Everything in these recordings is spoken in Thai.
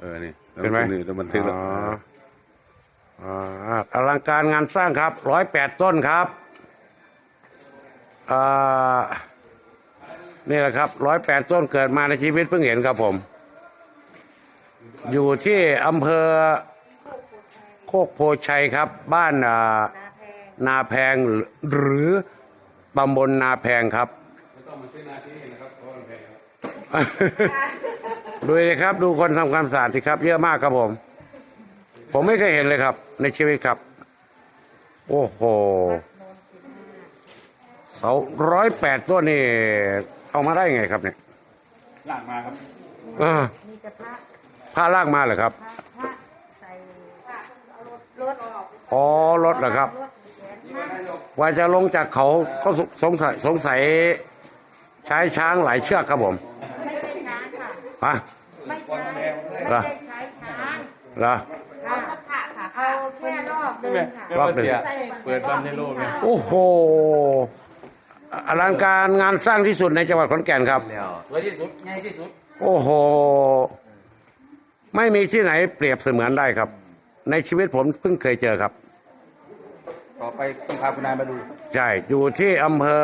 เออนี่เห็นไหมนี่ต้องบันทึกแล้วอ๋ออ่าอลังการงานสร้างครับร้อยแปดต้นครับอ่านี่แหละครับร้อยแปดต้นเกิดมาในชีวิตเพิ่งเห็นครับผม อยู่ที่อำเภอโคกโพชัยครับ บ้านอ่านาแพงหรือตำบลนาแพงครับ ดูเลยครับ ดูคนทำความสะอาดสิครับ เยอะมากครับผม ผมไม่เคยเห็นเลยครับ ในชีวิตครับ โอ้โหเสาร้อยแปดต้นนี่เอามาได้ไงครับเนี่ยลากมาครับเออมีแต่พระผ้าลากมาเหรอครับ พระพระใส่รถรถอ๋อรถเหรอครับ รถแขนมากว่าจะลงจากเขาก็สงสัยสงสัยใช้ช้างหลายเชือกครับผม ไม่ใช่ช้างค่ะฮะ ไม่ใช่ไม่เหรอได้ใช้ช้างเหรอค่ะค่ะเอาแค่รอบเดินค่ะรอบหนึ่งเปิดวันในโลกไงโอ้โหอลังการงานสร้างที่สุดในจังหวัดขอนแก่นครับ แล้วสวยที่สุดง่ายที่สุดโอ้โห ไม่มีที่ไหนเปรียบเสมือนได้ครับ ในชีวิตผมเพิ่งเคยเจอครับ ต่อไปต้องพาคุณนายมาดูใช่อยู่ที่อำเภอ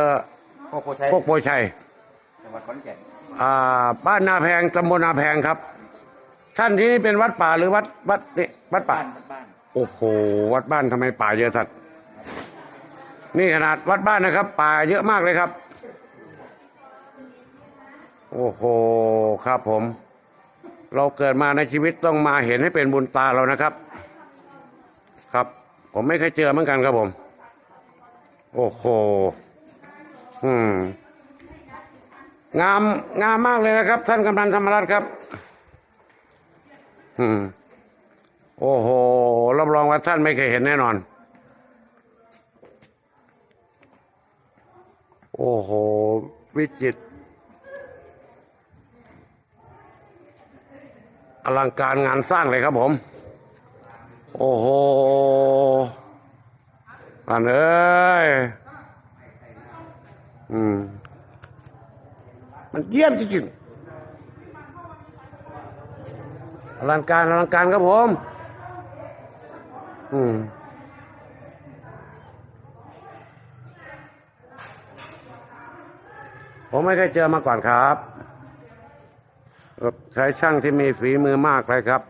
โคกโพชัยโคกโพชัยจังหวัดขอนแก่น อ่าบ้านนาแพงตำบลนาแพงครับ ท่านที่นี่เป็นวัดป่าหรือวัดวัดนี่วัดป่า บ้านบ้านโอ้โห วัดบ้านทำไมป่าเยอะสัตว์นี่ขนาดวัดบ้านนะครับ ป่าเยอะมากเลยครับ โอ้โห ครับผม เราเกิดมาในชีวิตต้องมาเห็นให้เป็นบุญตาเรานะครับ ครับ ผมไม่เคยเจอเหมือนกันครับผม โอ้โห อืม งาม งามมากเลยนะครับ ท่านกำนันธรรมรัตน์ครับอืม โอ้โห รับรองว่าท่านไม่เคยเห็นแน่นอน โอ้โห วิจิตรอลังการงานสร้างเลยครับผม โอ้โหอันเอ้ย อืม มันเยี่ยมจริงๆ อลังการอลังการครับผม อืมผมไม่เคยเจอมาก่อนครับเอ่อใช้ช่างที่มีฝีมือมากเลยครับ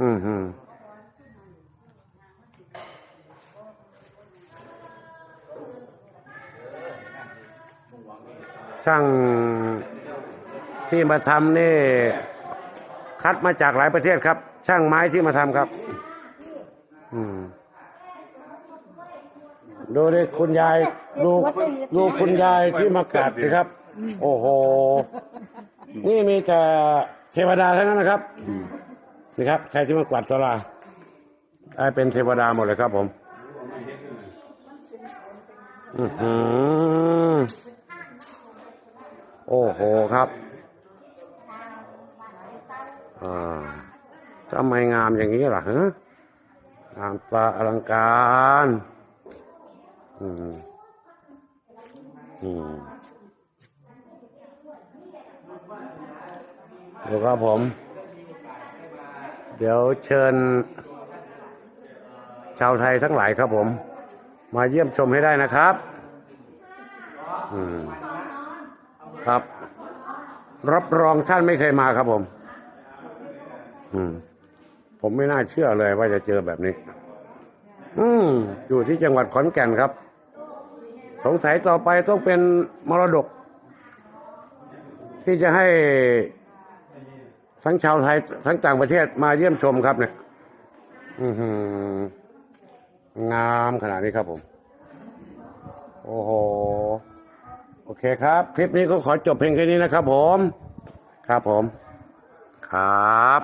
อืมฮึช่าง ที่มาทำนี่ คัดมาจากหลายประเทศครับ ช่างไม้ที่มาทำครับ อืมดูดิคุณยายดูดูคุณยายที่มากราบสิครับ โอ้โห นี่มีแต่เทวดาทั้งนั้นนะครับนี่ครับ ใครที่มากวาดศาลาได้เป็นเทวดาหมดเลยครับผมอือโอ้โหครับ ทำไมงามอย่างนี้ล่ะฮะงามตาอลังการอืมอืมดูครับผม เดี๋ยวเชิญ ชาวไทยทั้งหลายครับผม มาเยี่ยมชมให้ได้นะครับอืมครับ รับรองท่านไม่เคยมาครับผม อืม ผมไม่น่าเชื่อเลยว่าจะเจอแบบนี้ อืม อยู่ที่จังหวัดขอนแก่นครับ สงสัยต่อไปต้องเป็นมรดก ที่จะให้ทั้งชาวไทย ทั้งต่างประเทศมาเยี่ยมชมครับเนี่ย อืองามขนาดนี้ครับผม โอ้โห โอเคครับ คลิปนี้ก็ขอจบเพียงแค่นี้นะครับผม ครับผม ครับ